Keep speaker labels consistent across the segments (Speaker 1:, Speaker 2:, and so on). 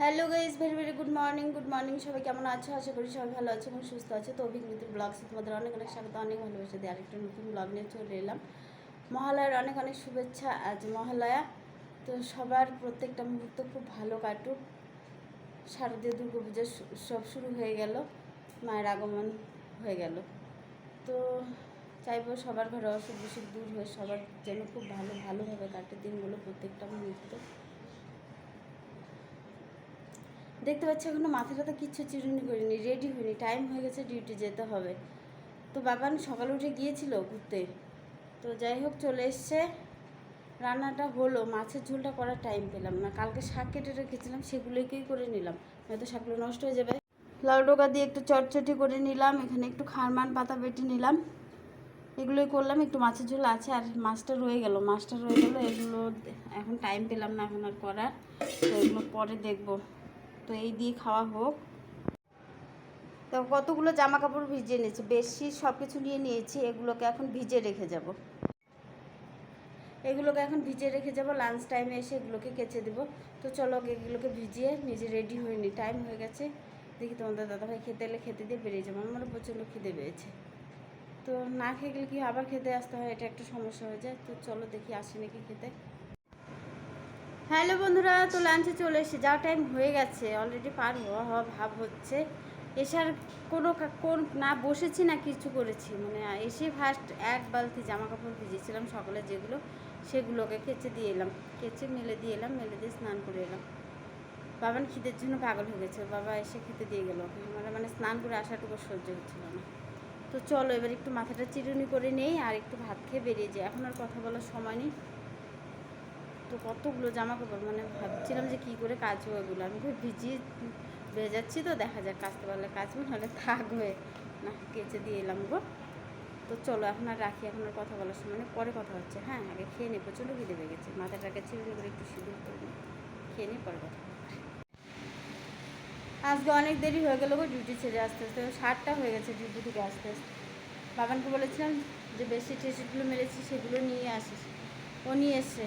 Speaker 1: Hello guys very very good morning good morning সবাই কেমন আছো? আশা করি সবাই ভালো আছে এবং সুস্থ আছে। তো অভিজ্ঞতার ব্লগসে তোমাদের অনেক অনেক স্বাগত, অনেক ভালোবেসে দিয়ে আরেকটা নতুন ব্লগ নিয়ে চলে এলাম। মহালয়ার অনেক অনেক শুভেচ্ছা আজ মহালয়া। তো সবার প্রত্যেকটা মুহূর্ত খুব ভালো কাটুক। শারদীয় দুর্গা পুজোর সব শুরু হয়ে গেল, মায়ের আগমন হয়ে গেল। তো চাইব সবার ঘরে অসুখ বিসুখ দূর হয়ে সবার যেন খুব ভালো, ভালোভাবে কাটে দিনগুলো প্রত্যেকটা মুহূর্ত। দেখতে পাচ্ছি এখনও মাথাটা তো কিচ্ছু চিরুনি করিনি রেডি হয়নি টাইম হয়ে গেছে ডিউটি যেতে হবে। তো বাবান সকালে উঠে গিয়েছিল ঘুরতে, তো যাই হোক চলে এসছে। রান্নাটা হলো, মাছের ঝোলটা করার টাইম পেলাম না, কালকে শাক কেটে রেখেছিলাম, সেগুলোকেই করে নিলাম, নয়তো শাকগুলো নষ্ট হয়ে যাবে। লাউ ডোকা দিয়ে একটু চটচটি করে নিলাম, এখানে একটু খারমান পাতা বেটে নিলাম। এগুলোই করলাম, একটু মাছের ঝোল আছে, আর মাছটা রয়ে গেল, মাছটা রয়ে গেলো, এগুলো এখন টাইম পেলাম না, এখন আর করার, তো এগুলো পরে দেখব। তো এই দিয়ে খাওয়া হোক। তো কতগুলো জামা কাপড় ভিজিয়ে নিয়েছি বেশি সব কিছু নিয়ে নিয়েছি, এগুলোকে এখন ভিজে রেখে যাব। এগুলোকে এখন ভিজে রেখে যাব লাঞ্চ টাইমে এসে এগুলোকে কেচে দেবো। তো চলো এগুলোকে ভিজিয়ে নিজে রেডি হয়নি টাইম হয়ে গেছে। দেখি তোমাদের দাদাভাই খেতে এলে খেতে দিয়ে বেরিয়ে যাব আমার প্রচণ্ড খিদে পেয়েছে। তো না খেয়ে গেলে কি আবার খেতে আসতে হয়, এটা একটা সমস্যা হয়ে যায়। তো চলো দেখি আসে নাকি খেতে। হ্যালো বন্ধুরা, তো লাঞ্চে চলে এসে যা টাইম হয়ে গেছে অলরেডি পার হওয়া হওয়া ভাব হচ্ছে। এসে আর কোনো কোন, না বসেছি না কিছু করেছি। মানে এসে ফার্স্ট এক বালতি জামা কাপড় ভিজেছিলাম সকালে যেগুলো, সেগুলোকে কেচে দিয়ে এলাম। কেচে মেলে দিয়ে এলাম, মেলে দিয়ে স্নান করে এলাম। বাবান খিদের জন্য পাগল হয়ে গেছে। বাবা এসে খেতে দিয়ে গেল। আমার মানে স্নান করে আসাটুকু সহ্য হচ্ছিল না। তো চলো, এবার একটু মাথাটা চিরুনি করে নেই আর একটু ভাত খেয়ে বেরিয়ে যাই। এখন আর কথা বলার সময় নেই। তো কতগুলো জামা কাপড় মানে ভাবছিলাম যে কী করে কাচবো এগুলো। আমি ভিজিয়ে ভেজাচ্ছি তো, দেখা যাক কাচতে পারলে কাচবো, নাহলে থাক হয়ে না, কেচে দিয়ে এলাম গো। তো চলো, এখন আর রাখি, এখন আর কথা বলার সময় পরে কথা হচ্ছে হ্যাঁ? আগে খেয়ে নিই প্রচণ্ড খিদে পেয়ে গেছে। মাথাটাকে ছিঁড়ে করে একটু সিঁদুর করে খেয়ে নিই পরে কথা। আজকে অনেক দেরি হয়ে গেলো গো ডিউটি ছেড়ে আসতে আসতে। সাতটা হয়ে গেছে ডিউটি থেকে আসতে আসতে। বাবানকে বলেছিলাম যে বেশি টেস্টগুলো মেরেছি, সেগুলো নিয়ে আসিস। ও নিয়ে এসছে।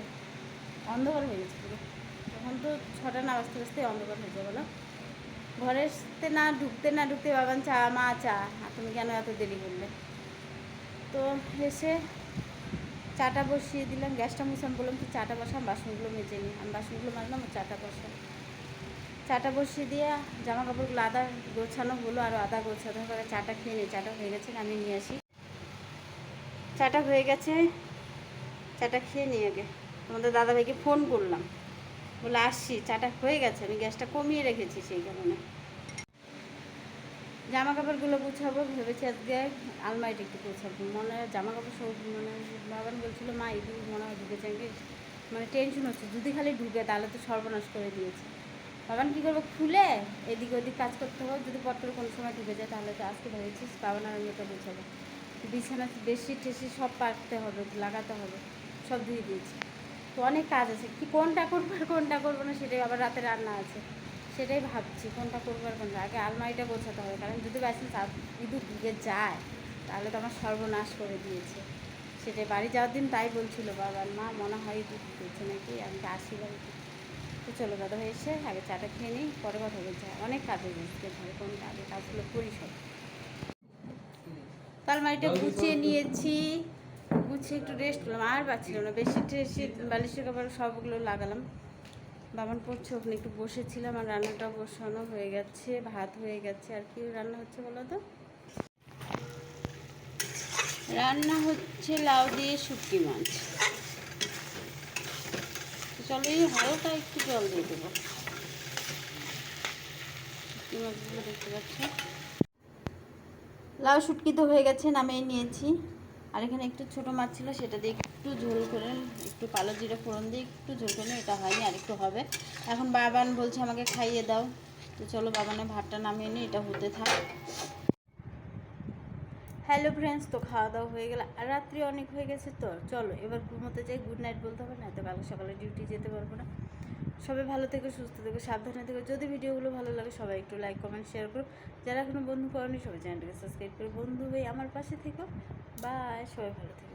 Speaker 1: অন্ধকার হয়ে গেছে পুরো। তখন তো ছটা না বাজতে বাজতে অন্ধকার হয়ে যাবে বলো। ঘরেতে না ঢুকতে না ঢুকতে বাবান চা, মা চা, আর তুমি কেন এত দেরি করলে? তো এসে চাটা বসিয়ে দিলাম, গ্যাসটা মুছাম, বললাম তুই চাটা বসাম বাসনগুলো মেজে নিই। আমি বাসনগুলো মাজলাম চাটা বসাম চাটা বসিয়ে দিয়ে জামা কাপড়গুলো আদা গোছানো হলো, আর আদা গোছাতে হবে চাটা খেয়ে নিই। চাটা হয়ে গেছে, আমি নিয়ে আসি। চাটা হয়ে গেছে, চাটা খেয়ে নিই আগে। তোমাদের দাদাভাইকে ফোন করলাম। বলে, আসছি, চাটা হয়ে গেছে, আমি গ্যাসটা কমিয়ে রেখেছি সেই কারণে। জামা কাপড়গুলো গুছাবো, ভেবেছি আজকে আলমারিটা একটু গুছাবো। মনে হয় জামা কাপড় সব মানে বাবান বলছিল, মা, এই মনে হয় ঢুকেছে। মানে টেনশন হচ্ছে, যদি খালি ঢুকে তাহলে তো সর্বনাশ করে দিয়েছে। বাবান কী করব? খুলে এদিক ওদিক কাজ করতে হবে। যদি পট্টর কোনো সময় ঢুকে যায় তাহলে তো আজকে ভেবেছিস বাবান আর আমি ওটা গুছাবো। বিছানা বেশি টেশি সব পাকতে হবে, লাগাতে হবে, সব ধুয়ে দিয়েছি। তো অনেক কাজ আছে। কি কোনটা করব আর কোনটা করব না সেটাই আবার রাতে রান্না আছে। সেটাই ভাবছি কোনটা করব আর কোনটা আগে আলমারিটা গোছাতে হবে কারণ যদি বাইসেন্স ইঁদুর ঢুকে যায় তাহলে তো আমার সর্বনাশ করে দিয়েছে। সেটাই বাড়ি যাওয়ার দিন তাই বলছিল বাবার মা মনে হয় ইঁদুর ঢুকেছে নাকি আমি তো আসি বাড়িতে। তো চলো দাদা ভাই এসে আগে চাটা খেয়ে নিই পরে কথা বলছে। অনেক কাজ হয়ে যাচ্ছে ঘরে কোনটা আগে কাজগুলো করি সব। তো আলমারিটা গুছিয়ে নিয়েছি। গুছিয়ে একটু রেস্ট করলাম। আর পাচ্ছিলাম না, বেশি টেসি বালিশের কাপড় সবগুলো লাগালাম। বাবান পড়ছে, ওখানে একটু বসেছিলাম আর রান্নাটা বসানো হয়ে গেছে, ভাত হয়ে গেছে। আর কি রান্না হচ্ছে বলো তো? রান্না হচ্ছে লাউ দিয়ে শুটকি মাছ। চলো এই হালকা একটু জল দিয়ে দেবো। শুটকি মাছগুলো দেখতে পাচ্ছি। লাউ শুটকি তো হয়ে গেছে, নামিয়ে নিয়েছি। আর এখানে একটু ছোটো মাছ ছিল, সেটা দিয়ে একটু ঝোল করে, একটু কালো জিরে ফোড়ন দিয়ে একটু ঝোল করে এটা হয়নি আর একটু হবে। এখন বাবান বলছে আমাকে খাইয়ে দাও। তো চলো বাবানে ভাতটা নামিয়ে নিই, এটা হতে থাক। হ্যালো ফ্রেন্ডস তো খাওয়া দাওয়া হয়ে গেল, আর রাত্রি অনেক হয়ে গেছে তো। চলো এবার ঘুমোতে যাই গুড নাইট বলতে হবে না তো কালকে সকালে ডিউটি যেতে পারব না। সবাই ভালো থেকে, সুস্থ থেকো, সাবধানে থেকো। যদি ভিডিওগুলো ভালো লাগে, সবাই একটু লাইক কমেন্ট শেয়ার করো। যারা এখনও বন্ধু করেনি সবাই চ্যানেলটাকে সাবস্ক্রাইব করে। বন্ধু হয়ে আমার পাশে থেকো। বা সবাই ভালো থেকো।